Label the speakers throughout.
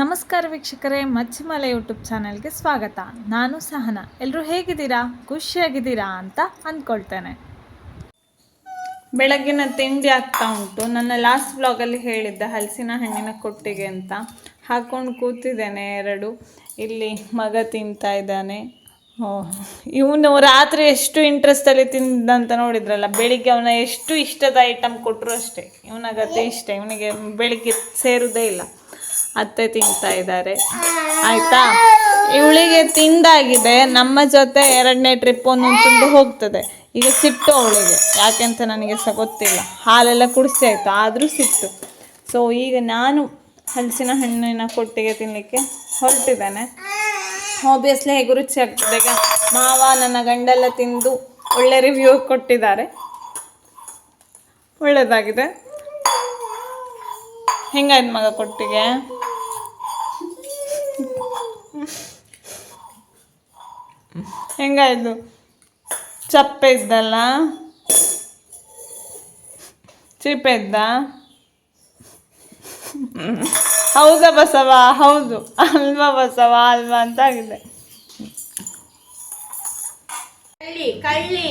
Speaker 1: ನಮಸ್ಕಾರ ವೀಕ್ಷಕರೇ, ಮಚ್ಚಿಮಲೆ ಯೂಟ್ಯೂಬ್ ಚಾನೆಲ್ಗೆ ಸ್ವಾಗತ. ನಾನು ಸಹನ. ಎಲ್ಲರೂ ಹೇಗಿದ್ದೀರಾ? ಖುಷಿಯಾಗಿದ್ದೀರಾ ಅಂತ ಅಂದ್ಕೊಳ್ತೇನೆ. ಬೆಳಗ್ಗಿನ ತಿಂಡಿ ಆಗ್ತಾ ಉಂಟು. ನನ್ನ ಲಾಸ್ಟ್ ಬ್ಲಾಗಲ್ಲಿ ಹೇಳಿದ್ದ ಹಲಸಿನ ಹಣ್ಣಿನ ಕೊಟ್ಟಿಗೆ ಅಂತ. ಹಾಕೊಂಡು ಕೂತಿದ್ದೇನೆ ಎರಡು. ಇಲ್ಲಿ ಮಗ ತಿಂತಾ ಇದ್ದಾನೆ. ಇವನು ರಾತ್ರಿ ಎಷ್ಟು ಇಂಟ್ರೆಸ್ಟಲ್ಲಿ ತಿಂದಂತ ನೋಡಿದ್ರಲ್ಲ, ಬೆಳಿಗ್ಗೆ ಅವನ ಎಷ್ಟು ಇಷ್ಟದ ಐಟಮ್ ಕೊಟ್ಟರು ಅಷ್ಟೇ. ಇವನಾಗತ್ತೆ ಇಷ್ಟ. ಇವನಿಗೆ ಬೆಳಿಗ್ಗೆ ಸೇರೋದೇ ಇಲ್ಲ. ಅತ್ತೆ ತಿಂತಾ ಇದ್ದಾರೆ. ಆಯ್ತಾ? ಇವಳಿಗೆ ತಿಂದಾಗಿದೆ. ನಮ್ಮ ಜೊತೆ ಎರಡನೇ ಟ್ರಿಪ್ ಒಂದು ತಿಂದು ಹೋಗ್ತದೆ. ಈಗ ಸಿಟ್ಟು ಅವಳಿಗೆ. ಯಾಕೆಂತ ನನಗೆ ಸಹ ಗೊತ್ತಿಲ್ಲ. ಹಾಲೆಲ್ಲ ಕುಡಿಸಿ ಆಯಿತು. ಆದರೂ ಸಿಟ್ಟು. ಸೊ ಈಗ ನಾನು ಹಲಸಿನ ಹಣ್ಣಿನ ಕೊಟ್ಟಿಗೆ ತಿನ್ನಲಿಕ್ಕೆ ಹೊರಟಿದ್ದೇನೆ. ಆಬ್ವಿಯಸ್ಲಿ ಹೇಗೂ ರುಚಿ ಆಗ್ತದೆ. ಈಗ ಮಾವ ನನ್ನ ಗಂಡೆಲ್ಲ ತಿಂದು ಒಳ್ಳೆ ರಿವ್ಯೂ ಕೊಟ್ಟಿದ್ದಾರೆ. ಒಳ್ಳೆಯದಾಗಿದೆ ಹೆಂಗಾಯ್ತು ಮಗ ಕೊಟ್ಟಿಗೆ? ಹೆಂಗಾಯ್ತು? ಚಪ್ಪೆ ಇದ್ದಲ್ಲ? ಚಿಪ್ಪೆ ಇದ್ದ? ಹೌದಾ ಬಸವ? ಹೌದು. ಅಲ್ವಾ ಬಸವ? ಅಲ್ವಾ ಅಂತ ಆಗಿದೆ.
Speaker 2: ಕಳ್ಳಿ ಕಳ್ಳಿ.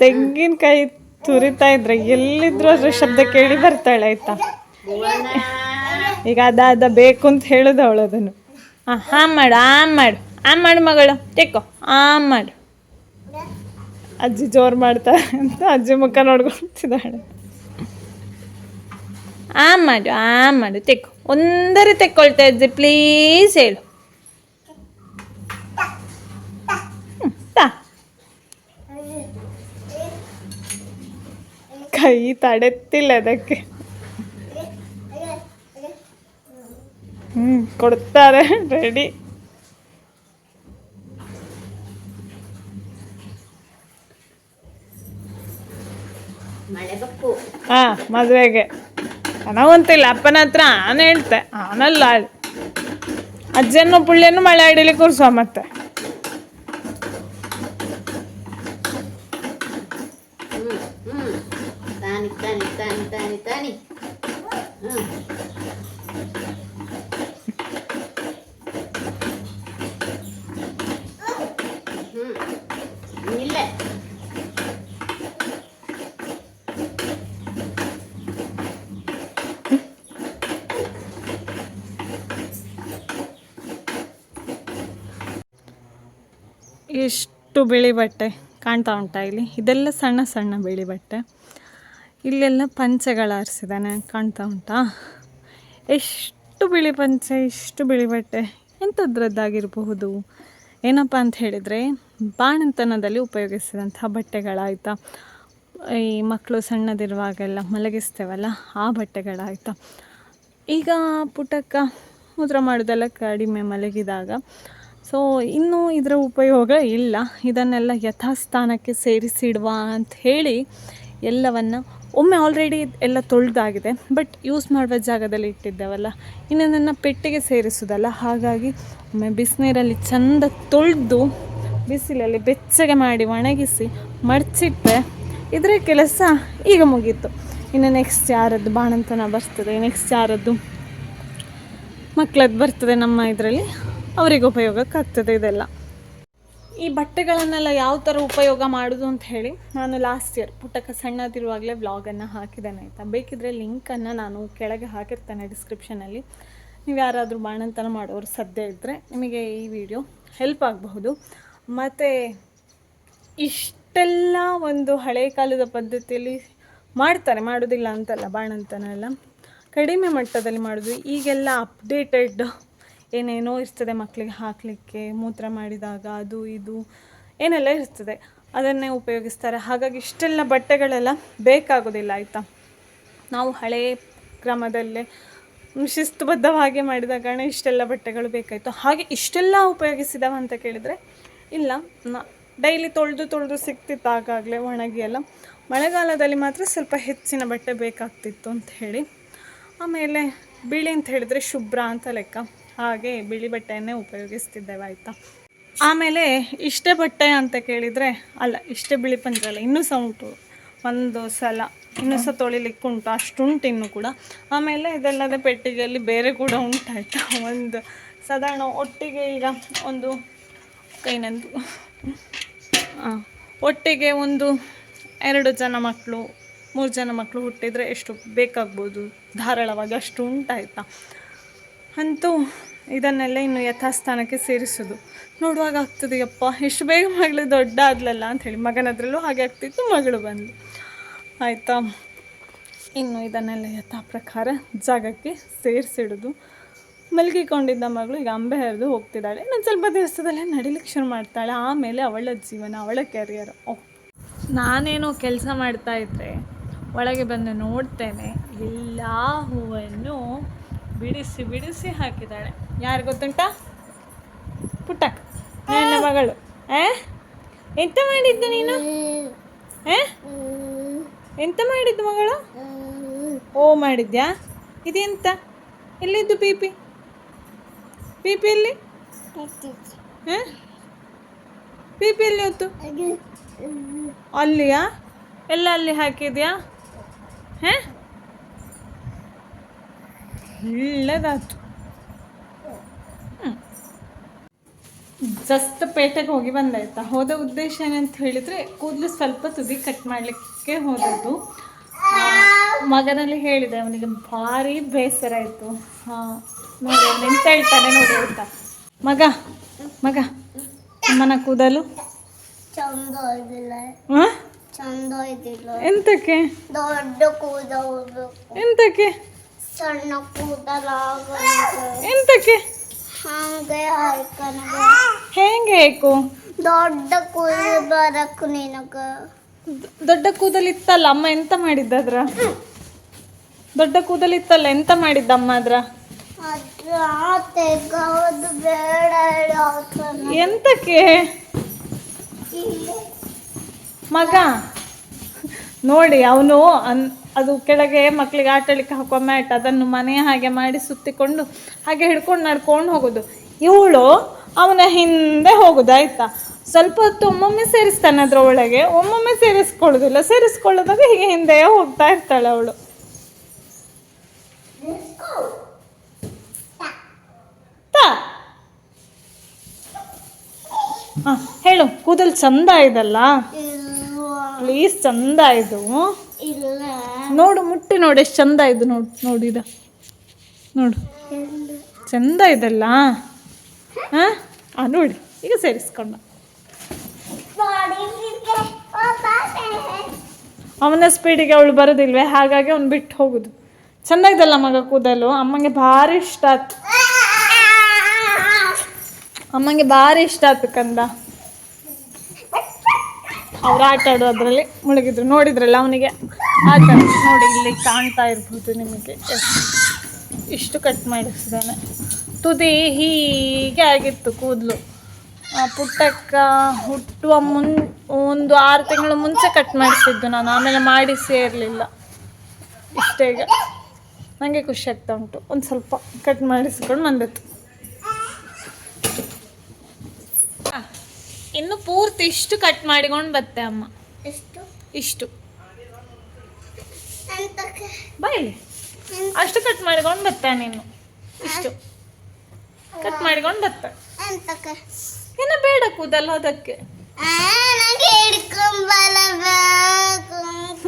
Speaker 1: ತೆಂಗಿನಕಾಯಿ ತುರಿತಾ ಇದ್ರೆ ಎಲ್ಲಿದ್ರು ಅದ್ರ ಶಬ್ದ ಕೇಳಿ ಬರ್ತಾಳೆ ಆಯ್ತಾ? ಈಗ ಅದ ಅದ ಬೇಕು ಅಂತ ಹೇಳುದು ಅವಳು ಅದನ್ನು. ಮಾಡು ಆ ಮಾಡು. ಆ ಮಾಡು ಮಗಳು, ತೆಕ್ಕೋ. ಆ ಮಾಡು. ಅಜ್ಜಿ ಜೋರು ಮಾಡ್ತಾರೆ ಅಂತ ಅಜ್ಜಿ ಮುಖ ನೋಡ್ಕೊಳ್ತಿದ್ದಾಳೆ ಆ ಮಾಡು ಆ ಮಾಡು, ತೆಕ್ಕೋ. ಒಂದರೆ ತೆಕ್ಕೊಳ್ತಾ ಅಜ್ಜಿ ಪ್ಲೀಸ್ ಹೇಳು. ಕೈ ತಡೆತ್ತಿಲ್ಲ ಅದಕ್ಕೆ. ಕೊಡ್ತಾರೆ ರೆಡಿ ಹಾ ಮದುವೆಗೆ. ನನಗಂತಿಲ್ಲ ಅಪ್ಪನ ಹತ್ರ ನಾನು ಹೇಳ್ತೆ ಆನಲ್ಲ ಅಜ್ಜನ್ನು ಪುಳ್ಳಿಯನ್ನು ಮಳೆ ಅಡಿಲಿ ಕೂರಿಸುವ ಮತ್ತೆ.
Speaker 2: ಹ್ಮ್ ಇಲ್ಲ
Speaker 1: ಎಷ್ಟು ಬಿಳಿ ಬಟ್ಟೆ ಕಾಣ್ತಾ ಉಂಟಾ ಇಲ್ಲಿ. ಇದೆಲ್ಲ ಸಣ್ಣ ಸಣ್ಣ ಬಿಳಿ ಬಟ್ಟೆ. ಇಲ್ಲೆಲ್ಲ ಪಂಚೆಗಳು ಆರಿಸಿದ್ದಾನೆ ಕಾಣ್ತಾ ಉಂಟಾ. ಎಷ್ಟು ಬಿಳಿ ಪಂಚೆ, ಇಷ್ಟು ಬಿಳಿ ಬಟ್ಟೆ. ಎಂಥದ್ರದ್ದಾಗಿರಬಹುದು ಏನಪ್ಪ ಅಂತ ಹೇಳಿದರೆ, ಬಾಣಂತನದಲ್ಲಿ ಉಪಯೋಗಿಸಿದಂಥ ಬಟ್ಟೆಗಳಾಯ್ತಾ. ಈ ಮಕ್ಕಳು ಸಣ್ಣದಿರುವಾಗೆಲ್ಲ ಮಲಗಿಸ್ತೇವಲ್ಲ, ಆ ಬಟ್ಟೆಗಳಾಯ್ತಾ. ಈಗ ಪುಟಕ್ಕ ಮೂತ್ರ ಮಾಡೋದೆಲ್ಲ ಕಡಿಮೆ ಮಲಗಿದಾಗ ಸೊ ಇನ್ನೂ ಇದರ ಉಪಯೋಗ ಇಲ್ಲ. ಇದನ್ನೆಲ್ಲ ಯಥಾಸ್ಥಾನಕ್ಕೆ ಸೇರಿಸಿಡುವ ಅಂತ ಹೇಳಿ ಎಲ್ಲವನ್ನು ಒಮ್ಮೆ ಆಲ್ರೆಡಿ ಎಲ್ಲ ತೊಳೆದಾಗಿದೆ. ಬಟ್ ಯೂಸ್ ಮಾಡುವ ಜಾಗದಲ್ಲಿ ಇಟ್ಟಿದ್ದೇವಲ್ಲ? ಇನ್ನು ನನ್ನ ಪೆಟ್ಟಿಗೆ ಸೇರಿಸೋದಲ್ಲ? ಹಾಗಾಗಿ ಒಮ್ಮೆ ಬಿಸಿನೀರಲ್ಲಿ ಚೆಂದ ತೊಳೆದು ಬಿಸಿಲಲ್ಲಿ ಬೆಚ್ಚಗೆ ಮಾಡಿ ಒಣಗಿಸಿ ಮಡಚಿಟ್ಟೆ ಇದರ ಕೆಲಸ ಈಗ ಮುಗೀತು. ಇನ್ನು ನೆಕ್ಸ್ಟ್ ಯಾರದ್ದು ಬಾಣಂತನ ಬರ್ತದೆ ನೆಕ್ಸ್ಟ್ ಯಾರದ್ದು ಮಕ್ಕಳದ್ದು ಬರ್ತದೆ ನಮ್ಮ ಇದರಲ್ಲಿ. ಅವರಿಗೆ ಉಪಯೋಗಕ್ಕಾಗ್ತದೆ ಇದೆಲ್ಲ. ಈ ಬಟ್ಟೆಗಳನ್ನೆಲ್ಲ ಯಾವ ಥರ ಉಪಯೋಗ ಮಾಡೋದು ಅಂತ ಹೇಳಿ ನಾನು ಲಾಸ್ಟ್ ಇಯರ್ ಪುಟ್ಟಕ್ಕ ಸಣ್ಣದಿರುವಾಗಲೇ ವ್ಲಾಗನ್ನು ಹಾಕಿದ್ದೇನೆ ಆಯಿತಾ? ಬೇಕಿದ್ರೆ ಲಿಂಕನ್ನು ನಾನು ಕೆಳಗೆ ಹಾಕಿರ್ತೇನೆ ಡಿಸ್ಕ್ರಿಪ್ಷನಲ್ಲಿ ನೀವು ಯಾರಾದರೂ ಬಾಣಂತನ ಮಾಡೋರು ಸದ್ಯ ಇದ್ದರೆ ನಿಮಗೆ ಈ ವಿಡಿಯೋ ಹೆಲ್ಪ್ ಆಗಬಹುದು. ಮತ್ತು ಇಷ್ಟೆಲ್ಲ ಒಂದು ಹಳೆ ಕಾಲದ ಪದ್ಧತಿಯಲ್ಲಿ ಮಾಡ್ತಾರೆ, ಮಾಡೋದಿಲ್ಲ ಅಂತಲ್ಲ ಬಾಣಂತನ ಎಲ್ಲ. ಕಡಿಮೆ ಮಟ್ಟದಲ್ಲಿ ಮಾಡೋದು, ಈಗೆಲ್ಲ ಅಪ್ಡೇಟೆಡ್ ಏನೇನೋ ಇರ್ತದೆ ಮಕ್ಕಳಿಗೆ ಹಾಕಲಿಕ್ಕೆ, ಮೂತ್ರ ಮಾಡಿದಾಗ ಅದು ಇದು, ಏನೆಲ್ಲ ಇರ್ತದೆ, ಅದನ್ನೇ ಉಪಯೋಗಿಸ್ತಾರೆ. ಹಾಗಾಗಿ ಇಷ್ಟೆಲ್ಲ ಬಟ್ಟೆಗಳೆಲ್ಲ ಬೇಕಾಗೋದಿಲ್ಲ, ಆಯಿತಾ? ನಾವು ಹಳೆಯ ಕ್ರಮದಲ್ಲೇ ಶಿಸ್ತುಬದ್ಧವಾಗಿ ಮಾಡಿದ ಕಾರಣ ಇಷ್ಟೆಲ್ಲ ಬಟ್ಟೆಗಳು ಬೇಕಾಯಿತು. ಹಾಗೆ ಇಷ್ಟೆಲ್ಲ ಉಪಯೋಗಿಸಿದವ ಅಂತ ಕೇಳಿದರೆ, ಇಲ್ಲ ಡೈಲಿ ತೊಳೆದು ತೊಳೆದು ಸಿಕ್ತಿತ್ತು ಆಗಾಗಲೇ ಒಣಗಿ ಎಲ್ಲ. ಮಳೆಗಾಲದಲ್ಲಿ ಮಾತ್ರ ಸ್ವಲ್ಪ ಹೆಚ್ಚಿನ ಬಟ್ಟೆ ಬೇಕಾಗ್ತಿತ್ತು ಅಂತ ಹೇಳಿ, ಆಮೇಲೆ ಬಿಳಿ ಅಂತ ಹೇಳಿದರೆ ಶುಭ್ರ ಅಂತ ಲೆಕ್ಕ. ಹಾಗೆ ಬಿಳಿ ಬಟ್ಟೆಯನ್ನೇ ಉಪಯೋಗಿಸ್ತಿದ್ದೇವೆ, ಆಯಿತಾ? ಆಮೇಲೆ ಇಷ್ಟೇ ಬಟ್ಟೆ ಅಂತ ಕೇಳಿದರೆ, ಅಲ್ಲ, ಇಷ್ಟೇ ಬಿಳಿ ಪಂಚೆ ಅಲ್ಲ, ಇನ್ನೂ ಸಹ ಉಂಟು. ಒಂದು ಸಲ ಇನ್ನೂ ಸಹ ತೊಳಿಲಿಕ್ಕೆ ಉಂಟು, ಅಷ್ಟುಂಟು ಇನ್ನು ಕೂಡ. ಆಮೇಲೆ ಇದೆಲ್ಲದ ಪೆಟ್ಟಿಗೆಯಲ್ಲಿ ಬೇರೆ ಕೂಡ ಉಂಟಾಯ್ತಾ? ಒಂದು ಸಾಧಾರಣ ಒಟ್ಟಿಗೆ ಈಗ ಒಂದು ಕೈನಂದು ಒಟ್ಟಿಗೆ ಒಂದು ಎರಡು ಜನ ಮಕ್ಕಳು ಮೂರು ಜನ ಮಕ್ಕಳು ಹುಟ್ಟಿದರೆ ಎಷ್ಟು ಬೇಕಾಗ್ಬೋದು? ಧಾರಾಳವಾಗಿ ಅಷ್ಟು ಉಂಟಾಯ್ತಾ? ಅಂತೂ ಇದನ್ನೆಲ್ಲ ಇನ್ನು ಯಥಾಸ್ಥಾನಕ್ಕೆ ಸೇರಿಸೋದು. ನೋಡುವಾಗ ಆಗ್ತದೆ, ಯಪ್ಪ, ಎಷ್ಟು ಬೇಗ ಮಗಳು ದೊಡ್ಡ ಆದ್ಲಲ್ಲ ಅಂಥೇಳಿ ಮಗನದ್ರಲ್ಲೂ ಹಾಗೆ ಆಗ್ತಿತ್ತು, ಮಗಳು ಬಂದು ಆಯಿತಾ? ಇನ್ನು ಇದನ್ನೆಲ್ಲ ಯಥಾ ಪ್ರಕಾರ ಜಾಗಕ್ಕೆ ಸೇರಿಸಿಡೋದು. ಮಲಗಿಕೊಂಡಿದ್ದ ಮಗಳು ಈಗ ಅಂಬೆ ಹರಿದು ಹೋಗ್ತಿದ್ದಾಳೆ. ಇನ್ನೊಂದು ಸ್ವಲ್ಪ ದಿವಸದಲ್ಲೇ ನಡಿಲಿಕ್ಕೆ ಶುರು ಮಾಡ್ತಾಳೆ. ಆಮೇಲೆ ಅವಳ ಜೀವನ, ಅವಳ ಕೆರಿಯರ್ ನಾನೇನೋ ಕೆಲಸ ಮಾಡ್ತಾ ಇದ್ದರೆ ಒಳಗೆ ಬಂದು ನೋಡ್ತೇನೆ, ಎಲ್ಲ ಹೂವನ್ನು ಬಿಡಿಸಿ ಬಿಡಿಸಿ ಹಾಕಿದ್ದಾಳೆ. ಯಾರು ಗೊತ್ತುಂಟಾ? ಪುಟ್ಟ, ನನ್ನ ಮಗಳು. ಆ? ಎಂತ ಮಾಡಿದ್ದು ನೀನು? ಆ? ಎಂತ ಮಾಡಿದ್ದು ಮಗಳು? ಓ, ಮಾಡಿದ್ಯಾ? ಇದೆಂತ? ಎಲ್ಲಿದ್ದು ಪಿ ಪಿ ಪಿ ಪಿ ಎಲ್ಲಿ? ಪಿ ಪಿ ಎಲ್ಲಿ ಹೊತ್ತು? ಅಲ್ಲಿಯಾ? ಎಲ್ಲ ಅಲ್ಲಿ ಹಾಕಿದ್ಯಾ? ಹಾಂ ಒಳ್ಳೆದಾಯ್ತು. ಜಸ್ಟ್ ಪೇಟೆಗೆ ಹೋಗಿ ಬಂದಾಯ್ತಾ? ಹೋದ ಉದ್ದೇಶ ಏನಂತ ಹೇಳಿದರೆ ಕೂದಲು ಸ್ವಲ್ಪ ತುದಿ ಕಟ್ ಮಾಡಲಿಕ್ಕೆ ಹೋದದ್ದು. ಮಗನಲ್ಲಿ ಹೇಳಿದೆ ಅವನಿಗೆ ಭಾರಿ ಬೇಸರ ಆಯಿತು. ಹಾಂ ನೋಡಿ ನಿಂತ ಎಂತ ಹೇಳ್ತಾನೆ ನೋಡಿ ಅಂತ ಮಗ ಮಗ ಅಮ್ಮನ ಕೂದಲು? ಎಂತಕ್ಕೆ?
Speaker 2: ದೊಡ್ಡ ಕೂದಲು.
Speaker 1: ಎಂತಕ್ಕೆ?
Speaker 2: ಸಣ್ಣ ಕೂದಲಾಗ
Speaker 1: ಎಂತಕ್ಕೆ?
Speaker 2: ಹಂಗೆ ಆಯ್ಕನಗ
Speaker 1: ಹೆಂಗೆ ಏಕು
Speaker 2: ದೊಡ್ಡ ಕೂದಲು ಬರಕು ನಿನಗ.
Speaker 1: ದೊಡ್ಡ ಕೂದಲಿತ್ತಲ್ಲ ಅಮ್ಮ ಎಂತ ಮಾಡಿದ್ದದ್ರ? ದೊಡ್ಡ ಕೂದಲಿತ್ತಲ್ಲ ಎಂತ ಮಾಡಿದ್ದ ಅಮ್ಮ ಅದ್ರ?
Speaker 2: ಅದ್ರ ತೆಗೋದು ಬೇಡ
Speaker 1: ಎಂತಕ್ಕೆ? ಮಗ ನೋಡಿ ಅವನು ಅನ್ ಅದು ಕೆಳಗೆ ಮಕ್ಕಳಿಗೆ ಆಟಾಡಲಿಕ್ಕೆ ಹಾಕೋ ಮ್ಯಾಟ್ ಅದನ್ನು ಮನೆಯ ಹಾಗೆ ಮಾಡಿ ಸುತ್ತಿಕೊಂಡು ಹಾಗೆ ಹಿಡ್ಕೊಂಡು ನಡ್ಕೊಂಡು ಹೋಗೋದು. ಇವಳು ಅವನ ಹಿಂದೆ ಹೋಗೋದು ಆಯಿತಾ? ಸ್ವಲ್ಪ ಹೊತ್ತು ಒಮ್ಮೊಮ್ಮೆ ಸೇರಿಸ್ತಾನೆ ಅದ್ರ ಒಳಗೆ ಒಮ್ಮೊಮ್ಮೆ ಸೇರಿಸ್ಕೊಳ್ಳೋದಿಲ್ಲ ಸೇರಿಸ್ಕೊಳ್ಳೋದಾಗ ಹೀಗೆ ಹಿಂದೆ ಹೋಗ್ತಾ ಇರ್ತಾಳೆ ಅವಳು. ಹೇಳು ಕೂದಲು ಚಂದ ಇದಲ್ಲ? ಪ್ಲೀಸ್ ಚಂದ ಇದು.
Speaker 2: ಇಲ್ಲ.
Speaker 1: ನೋಡು ಮುಟ್ಟಿ ನೋಡು ಎಷ್ಟು ಚಂದ ಇದು ನೋಡು ನೋಡಿದ ನೋಡು. ಚಂದ ಇದಲ್ಲ. ಹಾಂ? ಹಾಂ ನೋಡಿ ಈಗ ಸೇರಿಸ್ಕೊಂಡ ಅವನ ಸ್ಪೀಡಿಗೆ ಅವಳು ಬರೋದಿಲ್ವೇ? ಹಾಗಾಗಿ ಅವ್ನು ಬಿಟ್ಟು ಹೋಗುದು. ಚಂದ ಇದಲ್ಲ ಮಗ ಕೂದಲು? ಅಮ್ಮಂಗೆ ಭಾರಿ ಇಷ್ಟ ಆಯ್ತು ಅಮ್ಮಂಗೆ ಭಾರಿ ಇಷ್ಟ ಆಯ್ತು ಕಂದ. ಅವ್ರು ಆಟ ಆಡೋದ್ರಲ್ಲಿ ಮುಳುಗಿದ್ರು. ನೋಡಿದ್ರಲ್ಲ ಅವನಿಗೆ? ಆಟ ನೋಡಿ ಇಲ್ಲಿ ಕಾಣ್ತಾ ಇರ್ಬೋದು ನಿಮಗೆ. ಇಷ್ಟು ಕಟ್ ಮಾಡಿಸಿದ್ದಾನೆ. ತುದಿ ಹೀಗೆ ಆಗಿತ್ತು ಕೂದಲು. ಪುಟ್ಟಕ್ಕ ಹುಟ್ಟುವ ಮುನ್ ಒಂದು ಆರು ತಿಂಗಳ ಮುಂಚೆ ಕಟ್ ಮಾಡಿಸಿದ್ದು ನಾನು ಆಮೇಲೆ ಮಾಡಿಸೇ ಇರಲಿಲ್ಲ ಇಷ್ಟೇ ಈಗ. ನನಗೆ ಖುಷಿ ಆಗ್ತಾ ಉಂಟು. ಒಂದು ಸ್ವಲ್ಪ ಕಟ್ ಮಾಡಿಸ್ಕೊಂಡು ಬಂದಿತ್ತು ಇನ್ನು ಪೂರ್ತಿ ಇಷ್ಟು ಕಟ್ ಮಾಡಿಕೊಂಡು ಬತ್ತೆ ಅಮ್ಮ. ಇಷ್ಟು
Speaker 2: ಇಷ್ಟು.
Speaker 1: ಬಾಯಿಲಿ ಅಷ್ಟು ಕಟ್ ಮಾಡ್ಕೊಂಡು ಬತ್ತ ನೀನು. ಇಷ್ಟು. ಕಟ್ ಮಾಡ್ಕೊಂಡು ಬತ್ತ. ಏನ ಬೇಡ ಕೂದಲ್ಲ ಅದಕ್ಕೆ.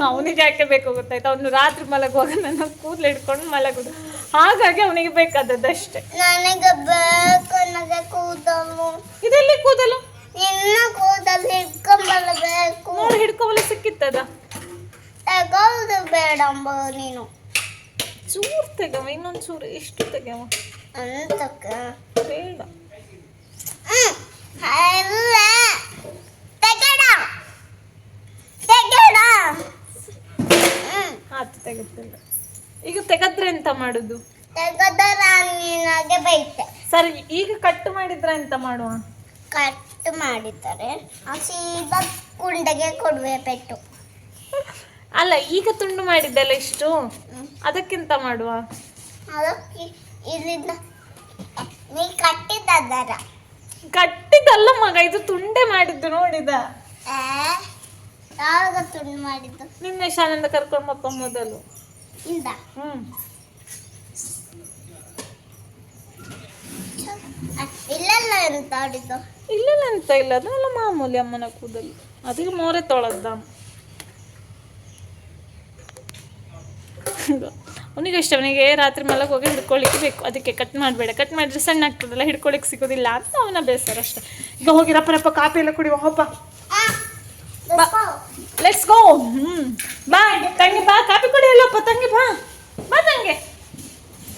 Speaker 1: ಅವನಿಗೆ ಯಾಕೆ ಬೇಕು ಗೊತ್ತಾಯ್ತು. ಅವನು ರಾತ್ರಿ ಮಲಗುವಾಗ ನನ್ನ ಕೂದಲು ಹಿಡ್ಕೊಂಡು ಮಲಗುದು. ಹಾಗಾಗಿ ಅವನಿಗೆ ಬೇಕಾದದ್ದಷ್ಟೇ
Speaker 2: ನನಗೆ ಬೇಕು ನನಗೆ ಕೂದಲು.
Speaker 1: ಇದೆಲ್ಲಿ ಕೂದಲು?
Speaker 2: ನಿನ್ನ ಕೂದಲು ಹಿಡ್ಕೊಂಬಲಬೇಕು
Speaker 1: ನೋಡಿ ಹಿಡ್ಕೊಬಲ್ಲ ಸಿಕ್ಕಿತ್ತದ?
Speaker 2: ತಗೊಳ್ದು ಬೇಡಂಬ ನೀನು.
Speaker 1: ಚೂರು ತೆಗವ ಇನ್ನೊಂದು ಚೂರು ಎಷ್ಟು ತೆಗವ
Speaker 2: ಅಂತಕ್ಕ?
Speaker 1: ಬೇಡ.
Speaker 2: ಅಲ್ಲ. ತೆಗೆಡ ತೆಗೆಡ
Speaker 1: ಆತು ತೆಗೆದಿಲ್ಲ. ಈಗ ತೆಗೆದ್ರೆ ಎಂತ ಮಾಡುದು?
Speaker 2: ತೆಗೆದ ನಾನು ನಿನಗೆ ಬೈತೆ.
Speaker 1: ಸರಿ ಈಗ ಕಟ್ ಮಾಡಿದ್ರೆ ಎಂತ ಮಾಡುವ?
Speaker 2: ಕಟ್ ಮಾಡಿದ್ದಾರೆ ಆ ಸೀದಾ ಕುಂಡಗೆ ಕೊಡುವೆ ಪೆಟ್ಟು.
Speaker 1: ಅಲ್ಲ ಈಗ ತುಂಡು ಮಾಡಿದ್ದಲ್ಲ ಇಷ್ಟು? ಅದಕ್ಕಿಂತ ಮಾಡುವ? ಕಟ್ಟಿದ್ದಲ್ಲ ಮಗ ಇದು ತುಂಡೆ ಮಾಡಿದ್ದು ನೋಡಿದ.
Speaker 2: ತುಂಡು ಮಾಡಿದ್ದು?
Speaker 1: ನಿನ್ನೆ ಶಾಲೆಯಿಂದ ಕರ್ಕೊಂಬಪ್ಪ ಮೊದಲು.
Speaker 2: ಇಲ್ಲ
Speaker 1: ಹ್ಞೂ
Speaker 2: ಇಲ್ಲೆಲ್ಲ ಎಂತ ಆಡಿದ್ದು
Speaker 1: ಇಲ್ಲೆಲ್ಲ ಎಂತ ಇಲ್ಲ ಅದೆಲ್ಲ ಮಾಮೂಲಿ ಅಮ್ಮನ ಕೂದಲು. ಅದಕ್ಕೆ ಮೋರೆ ತೊಳೆದ ಅವನಿಗೆ ಇಷ್ಟ ಅವನಿಗೆ ರಾತ್ರಿ ಮಲಗಿ ಹೋಗಿ ಹಿಡ್ಕೊಳ್ಳಿಕ್ಕೆ ಬೇಕು. ಅದಕ್ಕೆ ಕಟ್ ಮಾಡಬೇಡ. ಕಟ್ ಮಾಡಿದ್ರೆ ಸಣ್ಣ ಆಗ್ತದಲ್ಲ ಹಿಡ್ಕೊಳ್ಳಿಕ್ಕೆ ಸಿಗೋದಿಲ್ಲ ಅಂತ ಅವನ ಬೇಸರ ಅಷ್ಟೇ. ಈಗ ಹೋಗಿ ರಪ್ಪ ರಪ್ಪ ಕಾಪಿ ಎಲ್ಲ ಕುಡಿಯುವ ಹೋಪ ಲೆಟ್ಸ್ ಗೋ ಹ್ಞೂ ಬಾ ತಂಗಿ ಬಾ ಕಾಪಿ ಕುಡಿಯಲ್ಲಪ್ಪ ತಂಗಿ ಬಾ. ಬಾ ತಂಗಿ.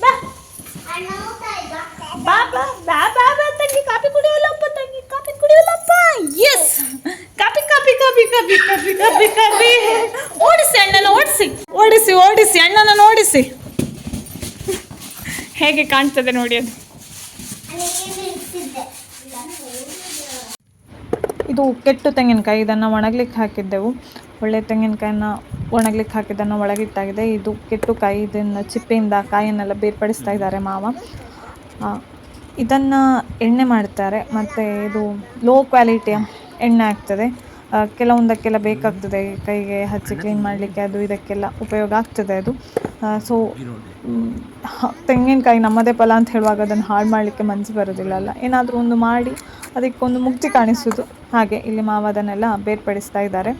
Speaker 1: ಬಾ. ಬಾ ಬಾ ಬಾ ಬಾ ಬಾ ತಂಗಿ. ಕಾಪಿ ಕುಡಿಯಲ್ಲಪ್ಪ ತಂಗಿ. ಕಾಪಿ ಕುಡಿಯೋಲ್ಲಪ್ಪ. ಎಸ್ ಕಾಪಿ ಕಬಿ ಕಬಿ ಕಬಿ ಕಬಿ ಕಾಪಿ ಓಡಿಸಿ ಅಣ್ಣನ, ಓಡಿಸಿ. ಓಡಿಸಿ ಓಡಿಸಿ, ಅಣ್ಣನ ಓಡಿಸಿ ಹೇಗೆ ಕಾಣ್ತದೆ ನೋಡಿ ಅದು. ಇದು ಕೆಟ್ಟು ತೆಂಗಿನಕಾಯಿ, ಇದನ್ನು ಒಣಗ್ಲಿಕ್ಕೆ ಹಾಕಿದ್ದೆವು. ಒಳ್ಳೆ ತೆಂಗಿನಕಾಯಿನ ಒಣಗ್ಲಿಕ್ಕೆ ಹಾಕಿದ್ದನ್ನು ಒಳಗಿಟ್ಟಾಗಿದೆ. ಇದು ಕೆಟ್ಟು ಕಾಯಿ, ಇದನ್ನು ಚಿಪ್ಪೆಯಿಂದ ಕಾಯಿಯನ್ನೆಲ್ಲ ಬೇರ್ಪಡಿಸ್ತಾ ಇದ್ದಾರೆ ಮಾವ. ಇದನ್ನು ಎಣ್ಣೆ ಮಾಡ್ತಾರೆ. ಮತ್ತು ಇದು ಲೋ ಕ್ವಾಲಿಟಿಯ ಎಣ್ಣೆ ಆಗ್ತದೆ. ಕೆಲವೊಂದಕ್ಕೆಲ್ಲ ಬೇಕಾಗ್ತದೆ ಕೈಗೆ ಹಚ್ಚಿ ಕ್ಲೀನ್ ಮಾಡಲಿಕ್ಕೆ ಅದು ಇದಕ್ಕೆಲ್ಲ ಉಪಯೋಗ ಆಗ್ತದೆ ಅದು. ಸೊ ತೆಂಗಿನಕಾಯಿ ನಮ್ಮದೇ ಫಲ ಅಂತ ಹೇಳುವಾಗ ಅದನ್ನು ಹಾಳು ಮಾಡಲಿಕ್ಕೆ ಮನಸ್ಸು ಬರೋದಿಲ್ಲ ಅಲ್ಲ. ಏನಾದರೂ ಒಂದು ಮಾಡಿ ಅದಕ್ಕೊಂದು ಮುಕ್ತಿ ಕಾಣಿಸೋದು. ಹಾಗೆ ಇಲ್ಲಿ ಮಾವ ಅದನ್ನೆಲ್ಲ ಬೇರ್ಪಡಿಸ್ತಾ ಇದ್ದಾರೆ.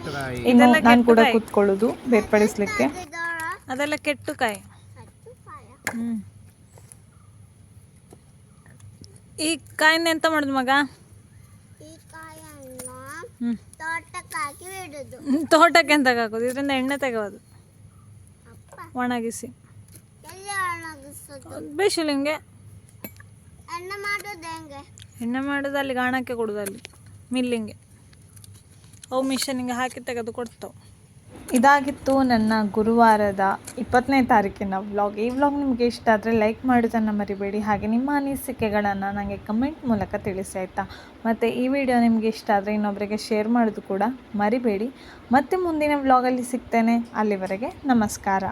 Speaker 1: ಇನ್ನು ನಾನು ಕೂಡ ಕೂತ್ಕೊಳ್ಳೋದು ಬೇರ್ಪಡಿಸ್ಲಿಕ್ಕೆ. ಅದೆಲ್ಲ ಕೆಟ್ಟು ಕಾಯಿ ಈ ಕಾಯಿನ ಎಂತ ಮಾಡೋದು ಮಗ
Speaker 2: ಈ ಕಾಯನ್ನು
Speaker 1: ಹ್ಞೂ
Speaker 2: ತೋಟಕ್ಕೆ
Speaker 1: ಅಂತ ಹಾಕೋದು? ಇದರಿಂದ ಎಣ್ಣೆ ತೆಗೋದು ಒಣಗಿಸಿ.
Speaker 2: ಬೇಸಿಲಿಂಗೆ ಹೆಂಗೆ.
Speaker 1: ಎಣ್ಣೆ ಮಾಡೋದು ಅಲ್ಲಿ ಗಾಣಕ್ಕೆ ಕೊಡೋದು ಅಲ್ಲಿ ಮಿಲ್ಲಿಂಗೆ ಅವು ಮಿಷನಿಗೆ ಹಾಕಿ ತೆಗೆದು ಕೊಡ್ತಾವೆ. ಇದಾಗಿತ್ತು ನನ್ನ ಗುರುವಾರದ ಇಪ್ಪತ್ತನೇ ತಾರೀಕಿನ ವ್ಲಾಗ್ ಈ ವ್ಲಾಗ್ ನಿಮಗೆ ಇಷ್ಟ ಆದರೆ ಲೈಕ್ ಮಾಡೋದನ್ನು ಮರಿಬೇಡಿ. ಹಾಗೆ ನಿಮ್ಮ ಅನಿಸಿಕೆಗಳನ್ನು ನನಗೆ ಕಮೆಂಟ್ ಮೂಲಕ ತಿಳಿಸಿ ಆಯಿತಾ? ಮತ್ತು ಈ ವಿಡಿಯೋ ನಿಮಗೆ ಇಷ್ಟ ಆದರೆ ಇನ್ನೊಬ್ಬರಿಗೆ ಶೇರ್ ಮಾಡೋದು ಕೂಡ ಮರಿಬೇಡಿ. ಮತ್ತೆ ಮುಂದಿನ ವ್ಲಾಗಲ್ಲಿ ಸಿಗ್ತೇನೆ. ಅಲ್ಲಿವರೆಗೆ ನಮಸ್ಕಾರ.